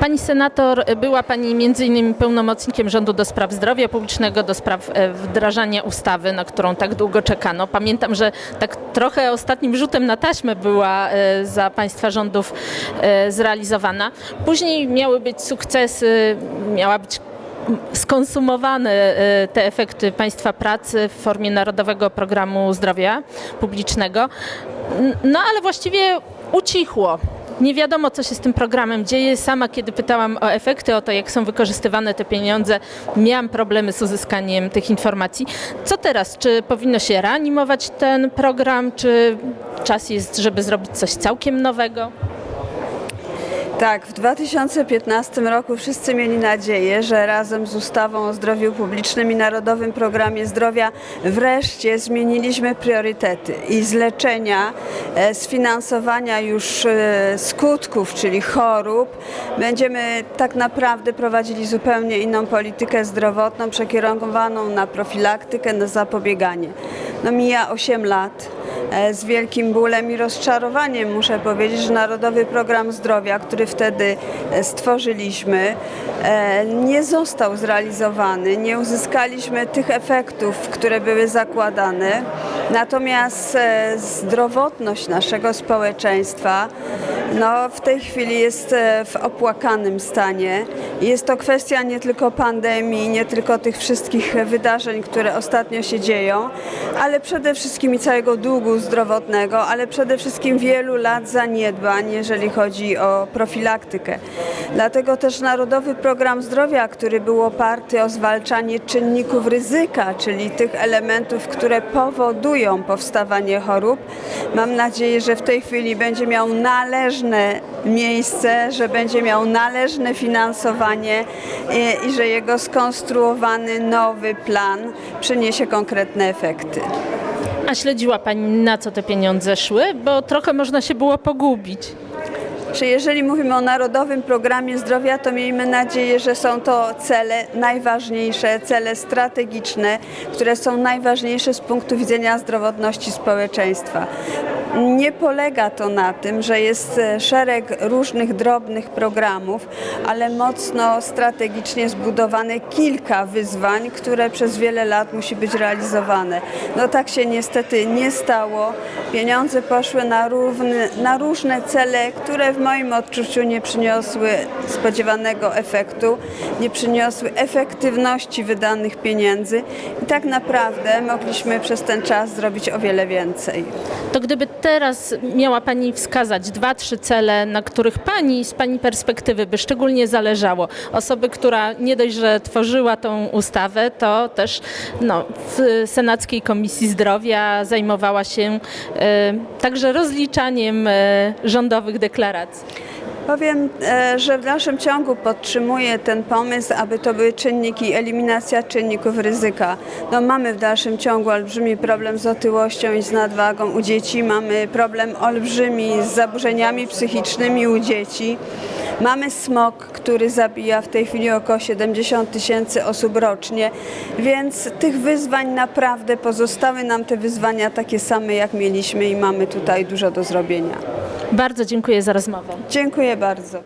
Pani senator, była Pani między innymi pełnomocnikiem rządu do spraw zdrowia publicznego, do spraw e, wdrażania ustawy, na którą tak długo czekano. Pamiętam, że tak trochę ostatnim rzutem na taśmę była e, za Państwa rządów e, zrealizowana. Później miały być sukcesy, miała być skonsumowane te efekty Państwa pracy w formie Narodowego Programu Zdrowia Publicznego. No ale właściwie ucichło. Nie wiadomo, co się z tym programem dzieje. Sama, kiedy pytałam o efekty, o to, jak są wykorzystywane te pieniądze, miałam problemy z uzyskaniem tych informacji. Co teraz? Czy powinno się reanimować ten program, czy czas jest, żeby zrobić coś całkiem nowego? Tak, w 2015 roku wszyscy mieli nadzieję, że razem z ustawą o zdrowiu publicznym i Narodowym Programie Zdrowia wreszcie zmieniliśmy priorytety i z leczenia, e, z finansowania już e, skutków, czyli chorób, będziemy tak naprawdę prowadzili zupełnie inną politykę zdrowotną, przekierowaną na profilaktykę, na zapobieganie. No mija 8 lat. E, Z wielkim bólem i rozczarowaniem muszę powiedzieć, że Narodowy Program Zdrowia, który wtedy e, stworzyliśmy, e, nie został zrealizowany. Nie uzyskaliśmy tych efektów, które były zakładane. Natomiast e, zdrowotność naszego społeczeństwa no, w tej chwili jest e, w opłakanym stanie. Jest to kwestia nie tylko pandemii, nie tylko tych wszystkich wydarzeń, które ostatnio się dzieją, ale przede wszystkim całego długu zdrowotnego, ale przede wszystkim wielu lat zaniedbań, jeżeli chodzi o profilaktykę. Dlatego też Narodowy Program Zdrowia, który był oparty o zwalczanie czynników ryzyka, czyli tych elementów, które powodują powstawanie chorób, mam nadzieję, że w tej chwili będzie miał należne miejsce, że będzie miał należne finansowanie i, i że jego skonstruowany nowy plan przyniesie konkretne efekty. A śledziła Pani, na co te pieniądze szły? Bo trochę można się było pogubić. Czy jeżeli mówimy o Narodowym Programie Zdrowia, to miejmy nadzieję, że są to cele najważniejsze, cele strategiczne, które są najważniejsze z punktu widzenia zdrowotności społeczeństwa. Nie polega to na tym, że jest e, szereg różnych drobnych programów, ale mocno strategicznie zbudowane kilka wyzwań, które przez wiele lat musi być realizowane. No tak się niestety nie stało. Pieniądze poszły na, równy, na różne cele, które w moim odczuciu nie przyniosły spodziewanego efektu, nie przyniosły efektywności wydanych pieniędzy i tak naprawdę mogliśmy przez ten czas zrobić o wiele więcej. To gdyby teraz miała Pani wskazać dwa, trzy cele, na których Pani z Pani perspektywy by szczególnie zależało, osoby, która nie dość, że tworzyła tą ustawę, to też no, w Senackiej Komisji Zdrowia zajmowała się e, także rozliczaniem e, rządowych deklaracji. Powiem, e, że w dalszym ciągu podtrzymuję ten pomysł, aby to były czynniki, eliminacja czynników ryzyka. No, mamy w dalszym ciągu olbrzymi problem z otyłością i z nadwagą u dzieci, mamy problem olbrzymi z zaburzeniami psychicznymi u dzieci. Mamy smog, który zabija w tej chwili około 70 tysięcy osób rocznie, więc tych wyzwań naprawdę pozostały nam te wyzwania takie same, jak mieliśmy i mamy tutaj dużo do zrobienia. Bardzo dziękuję za rozmowę. Dziękuję bardzo.